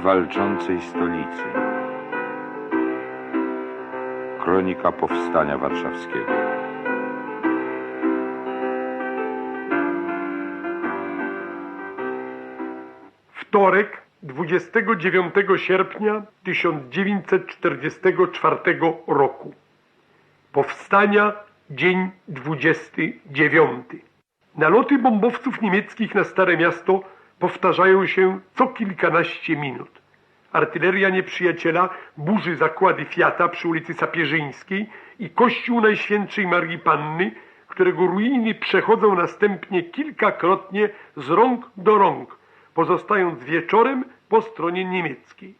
walczącej stolicy. Kronika Powstania Warszawskiego. Wtorek, 29 sierpnia 1944 roku. Powstania, dzień 29. Naloty bombowców niemieckich na Stare Miasto powtarzają się co kilkanaście minut. Artyleria nieprzyjaciela burzy zakłady Fiata przy ulicy Sapieżyńskiej i kościół Najświętszej Marii Panny, którego ruiny przechodzą następnie kilkakrotnie z rąk do rąk, pozostając wieczorem po stronie niemieckiej.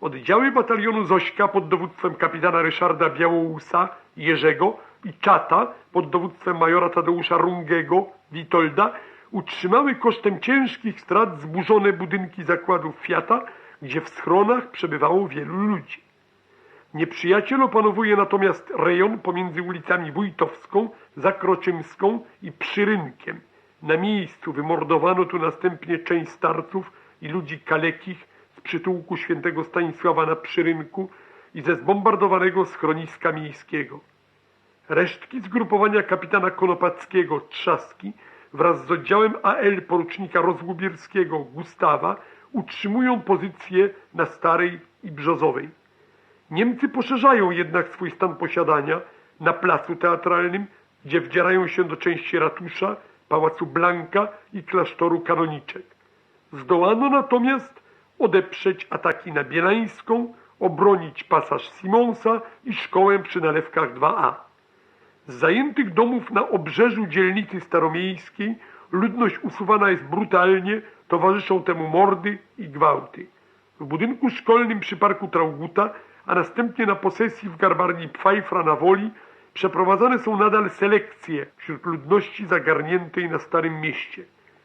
Oddziały batalionu Zośka pod dowództwem kapitana Ryszarda Białołusa Jerzego i Czata pod dowództwem majora Tadeusza Rungego Witolda utrzymały kosztem ciężkich strat zburzone budynki zakładów Fiata, gdzie w schronach przebywało wielu ludzi. Nieprzyjaciel opanowuje natomiast rejon pomiędzy ulicami Wójtowską, Zakroczymską i Przyrynkiem. Na miejscu wymordowano tu następnie część starców i ludzi kalekich z przytułku świętego Stanisława na Przyrynku i ze zbombardowanego schroniska miejskiego. Resztki zgrupowania kapitana Konopackiego Trzaski wraz z oddziałem AL porucznika Rozłubierskiego Gustawa utrzymują pozycję na Starej i Brzozowej. Niemcy poszerzają jednak swój stan posiadania na placu teatralnym, gdzie wdzierają się do części ratusza, pałacu Blanka i klasztoru kanoniczek. Zdołano natomiast odeprzeć ataki na Bielańską, obronić pasaż Simonsa i szkołę przy nalewkach 2A. Z zajętych domów na obrzeżu dzielnicy staromiejskiej ludność usuwana jest brutalnie, towarzyszą temu mordy i gwałty. W budynku szkolnym przy parku Trauguta, a następnie na posesji w garbarni Pfeifra na Woli przeprowadzane są nadal selekcje wśród ludności zagarniętej na Starym Mieście.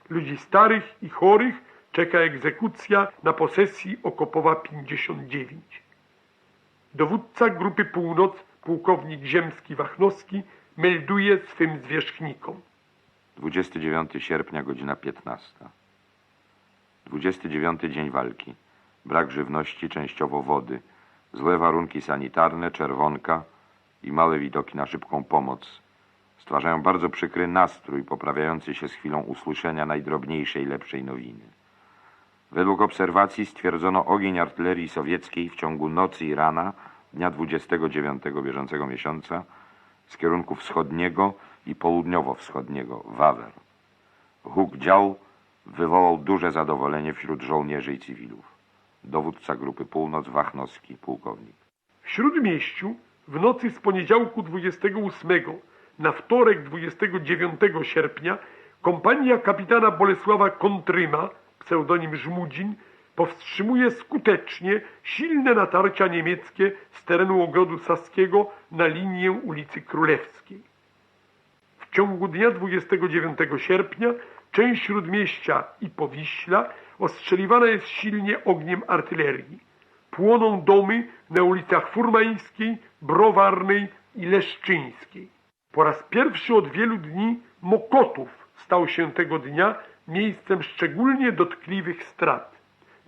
Ludzi starych i chorych czeka egzekucja na posesji Okopowa 59. Dowódca Grupy Północ, pułkownik ziemski Wachnowski, melduje swym zwierzchnikom. 29 sierpnia, godzina 15. 29 dzień walki. Brak żywności, częściowo wody. Złe warunki sanitarne, czerwonka i małe widoki na szybką pomoc stwarzają bardzo przykry nastrój poprawiający się z chwilą usłyszenia najdrobniejszej, lepszej nowiny. Według obserwacji stwierdzono ogień artylerii sowieckiej w ciągu nocy i rana dnia 29 bieżącego miesiąca z kierunku wschodniego i południowo-wschodniego Wawer. Huk dział wywołał duże zadowolenie wśród żołnierzy i cywilów. Dowódca Grupy Północ Wachnowski, pułkownik. W Śródmieściu w nocy z poniedziałku 28 na wtorek 29 sierpnia kompania kapitana Bolesława Kontryma, pseudonim Żmudzin, powstrzymuje skutecznie silne natarcia niemieckie z terenu ogrodu saskiego na linię ulicy Królewskiej. W ciągu dnia 29 sierpnia część Śródmieścia i Powiśla ostrzeliwana jest silnie ogniem artylerii. Płoną domy na ulicach Furmańskiej, Browarnej i Leszczyńskiej. Po raz pierwszy od wielu dni Mokotów stał się tego dnia miejscem szczególnie dotkliwych strat.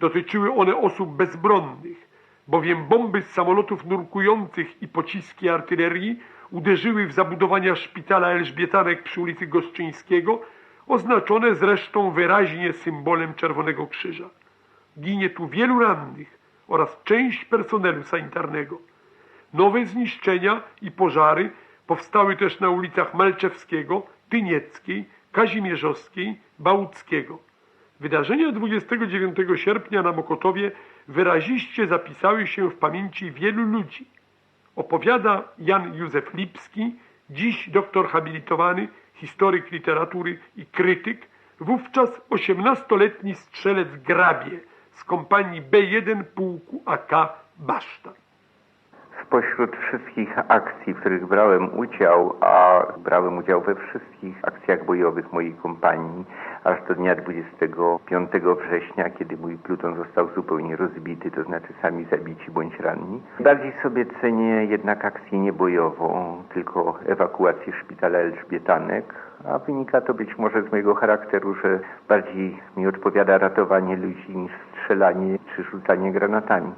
Dotyczyły one osób bezbronnych, bowiem bomby z samolotów nurkujących i pociski artylerii uderzyły w zabudowania szpitala Elżbietanek przy ulicy Goszczyńskiego, oznaczone zresztą wyraźnie symbolem Czerwonego Krzyża. Ginie tu wielu rannych oraz część personelu sanitarnego. Nowe zniszczenia i pożary powstały też na ulicach Malczewskiego, Tynieckiej, Kazimierzowskiej, Bałuckiego. Wydarzenia 29 sierpnia na Mokotowie wyraziście zapisały się w pamięci wielu ludzi. Opowiada Jan Józef Lipski, dziś doktor habilitowany, historyk literatury i krytyk, wówczas 18-letni strzelec Grabie z kompanii B1 pułku AK Baszta. Spośród wszystkich akcji, w których brałem udział, a brałem udział we wszystkich akcjach bojowych mojej kompanii, aż do dnia 25 września, kiedy mój pluton został zupełnie rozbity, to znaczy sami zabici bądź ranni. Bardziej sobie cenię jednak akcję niebojową, tylko ewakuację szpitala Elżbietanek, a wynika to być może z mojego charakteru, że bardziej mi odpowiada ratowanie ludzi niż strzelanie czy rzucanie granatami.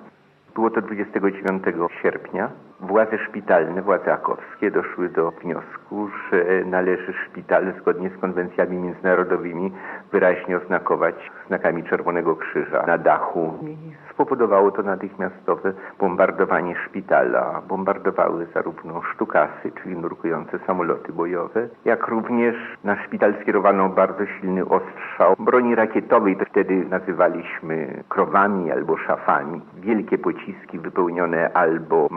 Było to 29 sierpnia. Władze szpitalne, władze akowskie doszły do wniosku, że należy szpital zgodnie z konwencjami międzynarodowymi wyraźnie oznakować znakami Czerwonego Krzyża na dachu. I spowodowało to natychmiastowe bombardowanie szpitala. Bombardowały zarówno sztukasy, czyli nurkujące samoloty bojowe, jak również na szpital skierowano bardzo silny ostrzał broni rakietowej. To wtedy nazywaliśmy krowami albo szafami. Wielkie pociski wypełnione albo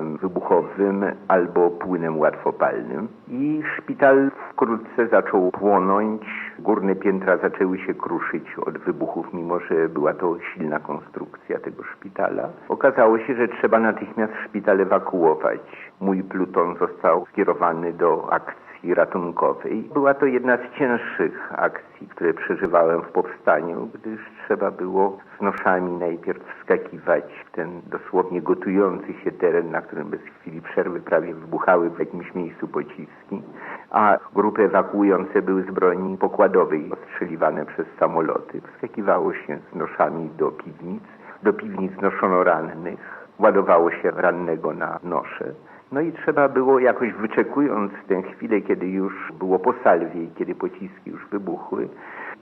wybuchowym, albo płynem łatwopalnym. I szpital wkrótce zaczął płonąć. Górne piętra zaczęły się kruszyć od wybuchów, mimo że była to silna konstrukcja tego szpitala. Okazało się, że trzeba natychmiast szpital ewakuować. Mój pluton został skierowany do akcji ratunkowej. Była to jedna z cięższych akcji, które przeżywałem w powstaniu, gdyż trzeba było z noszami najpierw wskakiwać w ten dosłownie gotujący się teren, na którym bez chwili przerwy prawie wybuchały w jakimś miejscu pociski, a grupy ewakuujące były z broni pokładowej ostrzeliwane przez samoloty. Wskakiwało się z noszami do piwnic. Do piwnic noszono rannych, ładowało się rannego na nosze. No i trzeba było jakoś wyczekując tę chwilę, kiedy już było po salwie i kiedy pociski już wybuchły,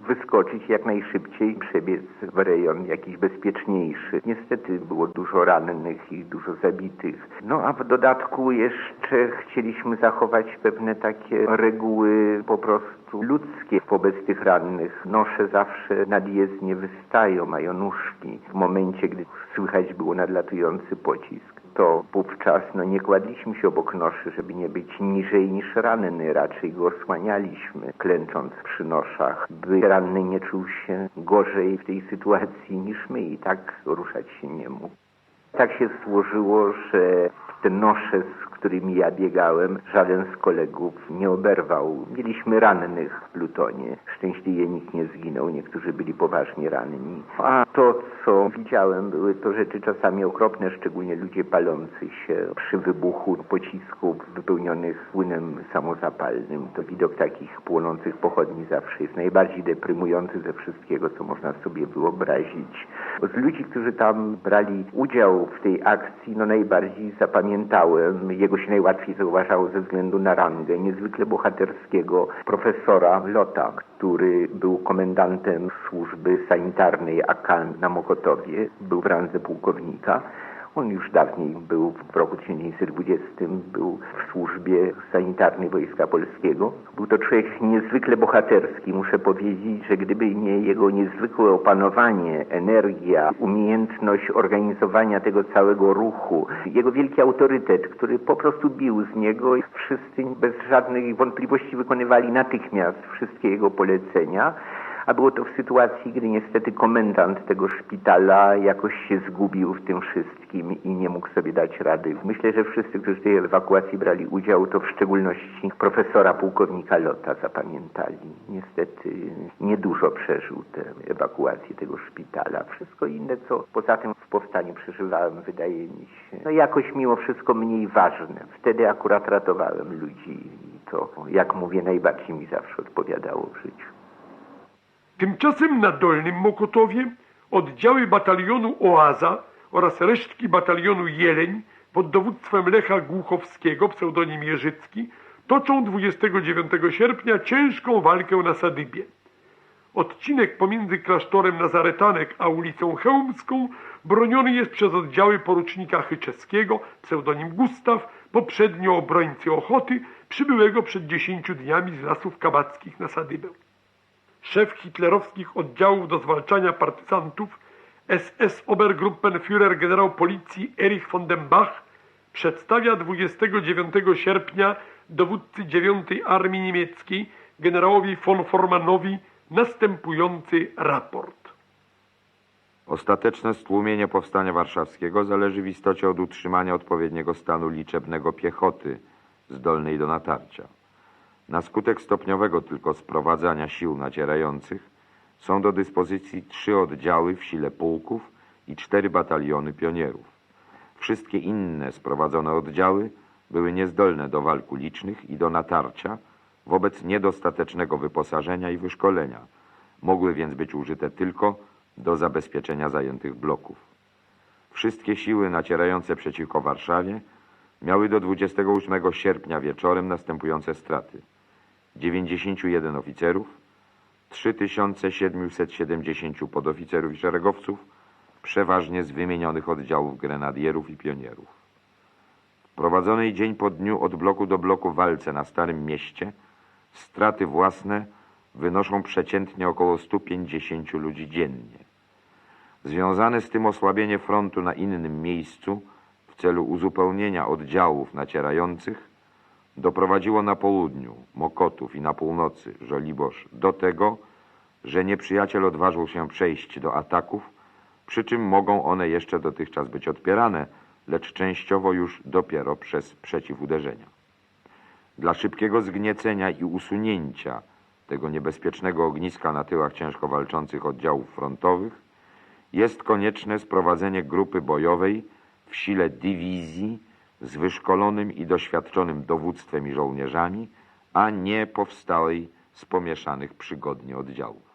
wyskoczyć jak najszybciej, przebiec w rejon jakiś bezpieczniejszy. Niestety było dużo rannych i dużo zabitych. No a w dodatku jeszcze chcieliśmy zachować pewne takie reguły po prostu ludzkie wobec tych rannych. Nosze zawsze nad jezdnię wystają, mają nóżki. W momencie, gdy słychać było nadlatujący pocisk, to wówczas no, nie kładliśmy się obok noszy, żeby nie być niżej niż ranny. Raczej go osłanialiśmy, klęcząc przy noszach, by ranny nie czuł się gorzej w tej sytuacji niż my i tak ruszać się nie mógł. Tak się złożyło, że te nosze, z którymi ja biegałem, żaden z kolegów nie oberwał. Mieliśmy rannych w plutonie. Szczęśliwie nikt nie zginął, niektórzy byli poważnie ranni. A to, co widziałem, były to rzeczy czasami okropne, szczególnie ludzie palący się przy wybuchu pocisków wypełnionych płynem samozapalnym. To widok takich płonących pochodni zawsze jest najbardziej deprymujący ze wszystkiego, co można sobie wyobrazić. Z ludzi, którzy tam brali udział w tej akcji, no najbardziej zapamiętałem, jego się najłatwiej zauważało ze względu na rangę, niezwykle bohaterskiego profesora Lota, który był komendantem służby sanitarnej AK na Mokotowie, był w randze pułkownika. On już dawniej był, w roku 1920, był w służbie sanitarnej Wojska Polskiego. Był to człowiek niezwykle bohaterski. Muszę powiedzieć, że gdyby nie jego niezwykłe opanowanie, energia, umiejętność organizowania tego całego ruchu, jego wielki autorytet, który po prostu bił z niego i wszyscy bez żadnych wątpliwości wykonywali natychmiast wszystkie jego polecenia, a było to w sytuacji, gdy niestety komendant tego szpitala jakoś się zgubił w tym wszystkim i nie mógł sobie dać rady. Myślę, że wszyscy, którzy w tej ewakuacji brali udział, to w szczególności profesora pułkownika Lota zapamiętali. Niestety niedużo przeżył tę ewakuację tego szpitala. Wszystko inne, co poza tym w powstaniu przeżywałem, wydaje mi się, no jakoś mimo wszystko mniej ważne. Wtedy akurat ratowałem ludzi i to, jak mówię, najbardziej mi zawsze odpowiadało w życiu. Tymczasem na Dolnym Mokotowie oddziały batalionu Oaza oraz resztki batalionu Jeleń pod dowództwem Lecha Głuchowskiego, pseudonim Jerzycki, toczą 29 sierpnia ciężką walkę na Sadybie. Odcinek pomiędzy klasztorem Nazaretanek a ulicą Chełmską broniony jest przez oddziały porucznika Chyczeskiego, pseudonim Gustaw, poprzednio obrońcy Ochoty, przybyłego przed 10 dniami z lasów kabackich na Sadybę. Szef hitlerowskich oddziałów do zwalczania partyzantów, SS Obergruppenführer generał policji Erich von den Bach przedstawia 29 sierpnia dowódcy 9 Armii Niemieckiej generałowi von Formanowi następujący raport. Ostateczne stłumienie powstania warszawskiego zależy w istocie od utrzymania odpowiedniego stanu liczebnego piechoty zdolnej do natarcia. Na skutek stopniowego tylko sprowadzania sił nacierających są do dyspozycji trzy oddziały w sile pułków i cztery bataliony pionierów. Wszystkie inne sprowadzone oddziały były niezdolne do walk ulicznych i do natarcia wobec niedostatecznego wyposażenia i wyszkolenia. Mogły więc być użyte tylko do zabezpieczenia zajętych bloków. Wszystkie siły nacierające przeciwko Warszawie miały do 28 sierpnia wieczorem następujące straty. 91 oficerów, 3770 podoficerów i szeregowców, przeważnie z wymienionych oddziałów grenadierów i pionierów. W prowadzonej dzień po dniu od bloku do bloku walce na Starym Mieście straty własne wynoszą przeciętnie około 150 ludzi dziennie. Związane z tym osłabienie frontu na innym miejscu w celu uzupełnienia oddziałów nacierających doprowadziło na południu Mokotów i na północy Żoliborz do tego, że nieprzyjaciel odważył się przejść do ataków, przy czym mogą one jeszcze dotychczas być odpierane, lecz częściowo już dopiero przez przeciwuderzenia. Dla szybkiego zgniecenia i usunięcia tego niebezpiecznego ogniska na tyłach ciężko walczących oddziałów frontowych jest konieczne sprowadzenie grupy bojowej w sile dywizji z wyszkolonym i doświadczonym dowództwem i żołnierzami, a nie powstałej z pomieszanych przygodnie oddziałów.